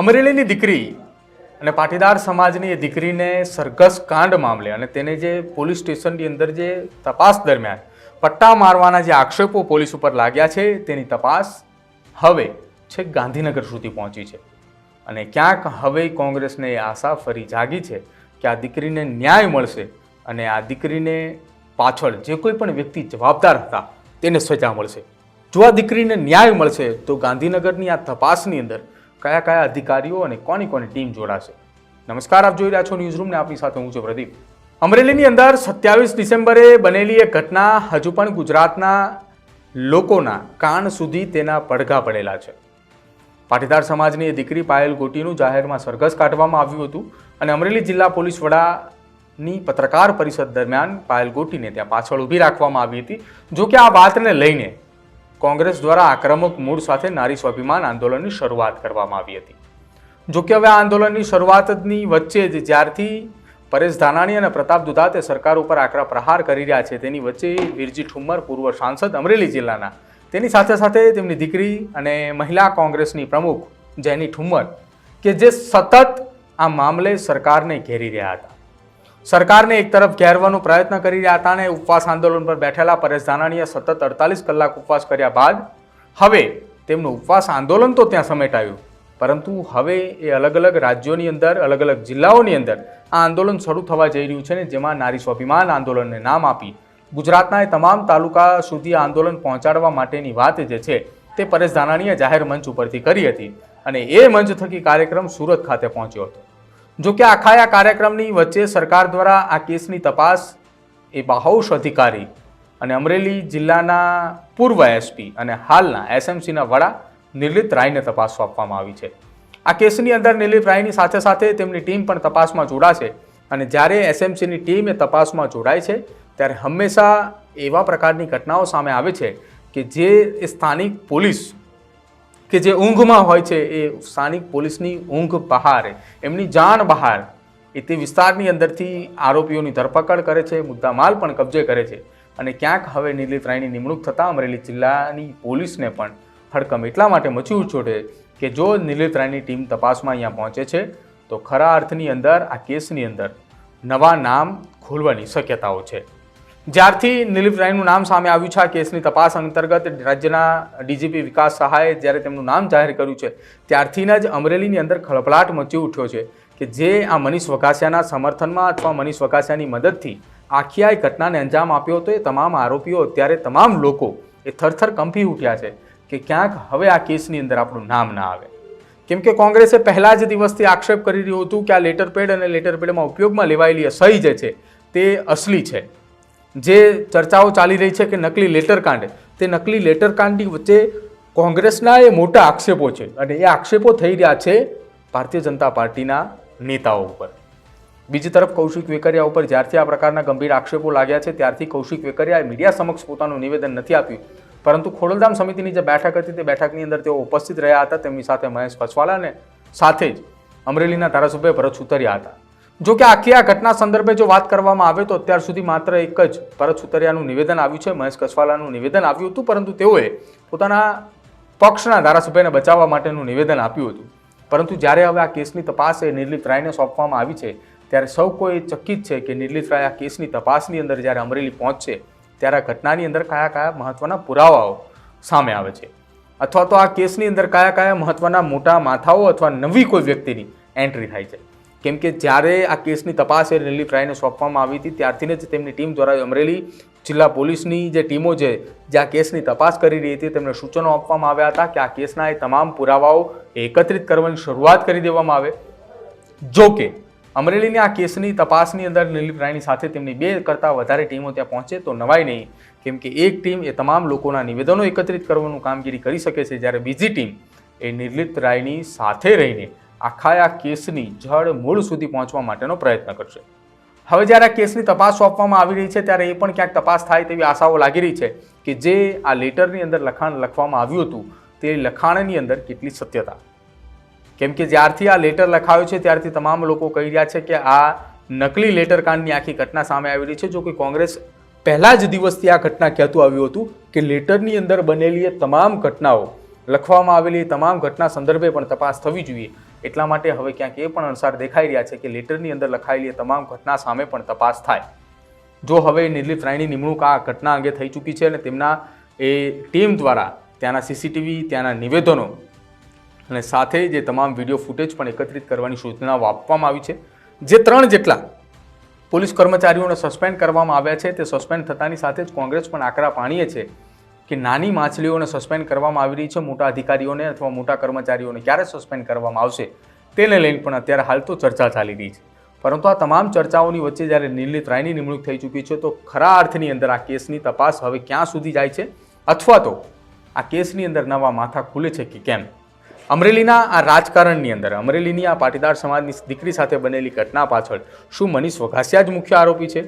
અમરેલીની દીકરી અને પાટીદાર સમાજની એ દીકરીને સરઘસ કાંડ મામલે અને તેને જે પોલીસ સ્ટેશનની અંદર જે તપાસ દરમિયાન પટ્ટા મારવાના જે આક્ષેપો પોલીસ ઉપર લાગ્યા છે, તેની તપાસ હવે છેક ગાંધીનગર સુધી પહોંચી છે. અને ક્યાંક હવે કોંગ્રેસને એ આશા ફરી જાગી છે કે આ દીકરીને ન્યાય મળશે અને આ દીકરીને પાછળ જે કોઈ પણ વ્યક્તિ જવાબદાર હતા, તેને સજા મળશે. જો આ દીકરીને ન્યાય મળશે, તો ગાંધીનગરની આ તપાસની અંદર કયા કયા અધિકારીઓ અને કોની કોની ટીમ જોડાશે? નમસ્કાર, આપ જોઈ રહ્યા છો ન્યૂઝરૂમને આપની સાથે હું છું પ્રદીપ. અમરેલીની અંદર સત્યાવીસ ડિસેમ્બરે બનેલી એક ઘટના હજુ પણ ગુજરાતના લોકોના કાન સુધી તેના પડઘા પડેલા છે. પાટીદાર સમાજની દીકરી પાયલ ગોટીનું જાહેરમાં સરઘસ કાઢવામાં આવ્યું હતું અને અમરેલી જિલ્લા પોલીસ વડાની પત્રકાર પરિષદ દરમિયાન પાયલ ગોટીને ત્યાં પાછળ ઊભી રાખવામાં આવી હતી. જો કે આ વાતને લઈને કોંગ્રેસ દ્વારા આક્રમક મૂળ સાથે નારી સ્વાભિમાન આંદોલનની શરૂઆત કરવામાં આવી હતી. જો કે હવે આ આંદોલનની શરૂઆતની વચ્ચે જ જ્યારથી પરેશ ધાનાણી અને પ્રતાપ દુધાતે સરકાર ઉપર આકરા પ્રહાર કરી રહ્યા છે, તેની વચ્ચે વીરજી ઠુમ્મર, પૂર્વ સાંસદ અમરેલી જિલ્લાના. તેની સાથે સાથે તેમની દીકરી અને મહિલા કોંગ્રેસની પ્રમુખ જેની ઠુમ્મર કે જે સતત આ મામલે સરકારને ઘેરી રહ્યા હતા. સરકારને એક તરફ ઘેરવાનો પ્રયત્ન કરી રહ્યા હતા અને ઉપવાસ આંદોલન પર બેઠેલા પરેશ ધાનાણીએ સતત અડતાલીસ કલાક ઉપવાસ કર્યા બાદ હવે તેમનું ઉપવાસ આંદોલન તો ત્યાં સમેટાયું. પરંતુ હવે એ અલગ અલગ રાજ્યોની અંદર, અલગ અલગ જિલ્લાઓની અંદર આ આંદોલન શરૂ થવા જઈ રહ્યું છે ને જેમાં નારી સ્વાભિમાન આંદોલનને નામ આપી ગુજરાતના એ તમામ તાલુકા સુધી આંદોલન પહોંચાડવા માટેની વાત જે છે તે પરેશ ધાનાણીએ જાહેર મંચ ઉપરથી કરી હતી અને એ મંચ થકી કાર્યક્રમ સુરત ખાતે પહોંચ્યો હતો. જો કે આખા આ કાર્યક્રમની વચ્ચે સરકાર દ્વારા આ કેસની તપાસ એ બાહુશ અધિકારી અને અમરેલી જિલ્લાના પૂર્વ એસપી અને હાલના એસએમસીના વડા નિર્લિત રાયને તપાસ સોંપવામાં આવી છે. આ કેસની અંદર નિર્લિત રાયની સાથે સાથે તેમની ટીમ પણ તપાસમાં જોડાશે અને જ્યારે એસએમસીની ટીમ એ તપાસમાં જોડાય છે, ત્યારે હંમેશા એવા પ્રકારની ઘટનાઓ સામે આવે છે કે જે સ્થાનિક પોલીસ કે જે ઊંઘમાં હોય છે એ સ્થાનિક પોલીસની ઊંઘ બહાર, એમની જાન બહાર, એ તે વિસ્તારની અંદરથી આરોપીઓની ધરપકડ કરે છે, મુદ્દામાલ પણ કબજે કરે છે. અને ક્યાંક હવે નિર્લિત રાયની નિમણૂક થતાં અમરેલી જિલ્લાની પોલીસને પણ હડકમ એટલા માટે મચી ઉછોડે કે જો નિર્લિત રાયની ટીમ તપાસમાં અહીંયા પહોંચે છે, તો ખરા અર્થની અંદર, આ કેસની અંદર નવા નામ ખોલવાની શક્યતાઓ છે. જ્યારથી નિલીપ રાયનું નામ સામે આવ્યું છે આ કેસની તપાસ અંતર્ગત રાજ્યના ડીજીપી વિકાસ સહાયે જ્યારે તેમનું નામ જાહેર કર્યું છે, ત્યારથી જ અમરેલીની અંદર ખળભળાટ મચી ઉઠ્યો છે કે જે આ મનીષ વકાસિયાના સમર્થનમાં અથવા મનીષ વકાસિયાની મદદથી આખી આ ઘટનાને અંજામ આપ્યો હતો, એ તમામ આરોપીઓ અત્યારે તમામ લોકો એ થરથર કંપી ઉઠ્યા છે કે ક્યાંક હવે આ કેસની અંદર આપણું નામ ના આવે. કેમ કે કોંગ્રેસે પહેલા જ દિવસથી આક્ષેપ કરી રહ્યું હતું કે આ લેટર પેડ અને લેટર પેડમાં ઉપયોગમાં લેવાયેલી અસહી સહી જે છે, તે અસલી છે. જે ચર્ચાઓ ચાલી રહી છે કે નકલી લેટરકાંડ તે નકલી લેટરકાંડની વચ્ચે કોંગ્રેસના એ મોટા આક્ષેપો છે અને એ આક્ષેપો થઈ રહ્યા છે ભારતીય જનતા પાર્ટીના નેતાઓ ઉપર. બીજી તરફ કૌશિક વેકરિયા ઉપર જ્યારથી આ પ્રકારના ગંભીર આક્ષેપો લાગ્યા છે, ત્યારથી કૌશિક વેકરિયાએ મીડિયા સમક્ષ પોતાનું નિવેદન નથી આપ્યું. પરંતુ ખોડલધામ સમિતિની જે બેઠક હતી, તે બેઠકની અંદર તેઓ ઉપસ્થિત રહ્યા હતા. તેમની સાથે મહેશ પછવાલા અને સાથે જ અમરેલીના ધારાસભ્ય ભરત સુતરિયા હતા. જો કે આખી આ ઘટના સંદર્ભે જો વાત કરવામાં આવે તો અત્યાર સુધી માત્ર એક જ ભરત સુતરિયાનું નિવેદન આવ્યું છે, મહેશ કસવાલાનું નિવેદન આવ્યું હતું, પરંતુ તેઓએ પોતાના પક્ષના ધારાસભ્યને બચાવવા માટેનું નિવેદન આપ્યું હતું. પરંતુ જ્યારે હવે આ કેસની તપાસ એ નિર્લિત રાયને સોંપવામાં આવી છે, ત્યારે સૌ કોઈ ચકિત છે કે નિર્લિત રાય આ કેસની તપાસની અંદર જ્યારે અમરેલી પહોંચશે, ત્યારે આ ઘટનાની અંદર કયા કયા મહત્વના પુરાવાઓ સામે આવે છે. અથવા તો આ કેસની અંદર કયા કયા મહત્વના મોટા માથાઓ અથવા નવી કોઈ વ્યક્તિની એન્ટ્રી થાય છે. કેમ કે જ્યારે આ કેસની તપાસ એ નિર્લિપ રાયને સોંપવામાં આવી હતી ત્યારથી જ તેમની ટીમ દ્વારા અમરેલી જિલ્લા પોલીસની જે ટીમો છે, જે આ કેસની તપાસ કરી રહી હતી, તેમને સૂચનો આપવામાં આવ્યા હતા કે આ કેસના એ તમામ પુરાવાઓ એકત્રિત કરવાની શરૂઆત કરી દેવામાં આવે. જો કે, અમરેલીની આ કેસની તપાસની અંદર નિલીપ રાયની સાથે તેમની બે કરતાં વધારે ટીમો ત્યાં પહોંચે તો નવાય નહીં. કેમ કે એક ટીમ એ તમામ લોકોના નિવેદનો એકત્રિત કરવાનું કામગીરી કરી શકે છે, જ્યારે બીજી ટીમ એ નિર્લિપ્ત રાયની સાથે રહીને આખા આ કેસની જડ મૂળ સુધી પહોંચવા માટેનો પ્રયત્ન કરશે. હવે જ્યારે આ કેસની તપાસ સોંપવામાં આવી રહી છે, ત્યારે એ પણ ક્યાંક તપાસ થાય તેવી આશાઓ લાગી રહી છે કે જે આ લેટરની અંદર લખાણ લખવામાં આવ્યું હતું, તે લખાણની અંદર કેટલી સત્યતા. કેમ કે જ્યારથી આ લેટર લખાયો છે, ત્યારથી તમામ લોકો કહી રહ્યા છે કે આ નકલી લેટર કાંડની આખી ઘટના સામે આવી રહી છે. જો કે કોંગ્રેસ પહેલા જ દિવસથી આ ઘટના કહેતું આવ્યું હતું કે લેટરની અંદર બનેલી તમામ ઘટનાઓ લખવામાં આવેલી તમામ ઘટના સંદર્ભે પણ તપાસ થવી જોઈએ. એટલા માટે હવે ક્યાંક એ પણ અનુસાર દેખાઈ રહ્યા છે કે લેટરની અંદર લખાયેલી તમામ ઘટના સામે પણ તપાસ થાય. જો હવે નિર્લિપ્ત રાયની નિમણૂક આ ઘટના અંગે થઈ ચૂકી છે અને તેમના એ ટીમ દ્વારા ત્યાંના સીસીટીવી ત્યાંના નિવેદનો અને સાથે જે તમામ વીડિયો ફૂટેજ પણ એકત્રિત કરવાની સૂચનાઓ આપવામાં આવી છે, જે ત્રણ જેટલા પોલીસ કર્મચારીઓને સસ્પેન્ડ કરવામાં આવ્યા છે, તે સસ્પેન્ડ થતાની સાથે જ કોંગ્રેસ પણ આકરા પાણીએ છે કે નાની માછલીઓને સસ્પેન્ડ કરવામાં આવી રહી છે, મોટા અધિકારીઓને અથવા મોટા કર્મચારીઓને ક્યારે સસ્પેન્ડ કરવામાં આવશે તેને લઈને પણ અત્યારે હાલ તો ચર્ચા ચાલી રહી છે. પરંતુ આ તમામ ચર્ચાઓની વચ્ચે જ્યારે નિર્લિત રાયની નિમણૂક થઈ ચૂકી છે, તો ખરા અર્થની અંદર આ કેસની તપાસ હવે ક્યાં સુધી જાય છે? અથવા તો આ કેસની અંદર નવા માથા ખુલે છે કે કેમ? અમરેલીના આ રાજકારણની અંદર, અમરેલીની આ પાટીદાર સમાજની દીકરી સાથે બનેલી ઘટના પાછળ શું મનીષ વઘાસિયા જ મુખ્ય આરોપી છે?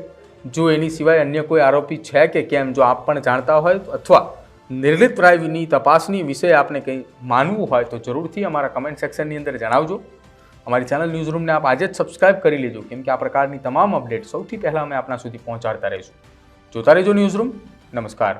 જો એની સિવાય અન્ય કોઈ આરોપી છે કે કેમ, જો આપ પણ જાણતા હોય અથવા નિર્લિત રાયની તપાસની વિશે આપને કંઈ માનવું હોય તો જરૂરથી અમારા કમેન્ટ સેક્શનની અંદર જણાવજો. અમારી ચેનલ ન્યૂઝ રૂમને આપ આજે જ સબસ્ક્રાઇબ કરી લેજો, કેમ કે આ પ્રકારની તમામ અપડેટ સૌથી પહેલાં અમે આપના સુધી પહોંચાડતા રહીશું. જોતા રહેજો ન્યૂઝ રૂમ નમસ્કાર.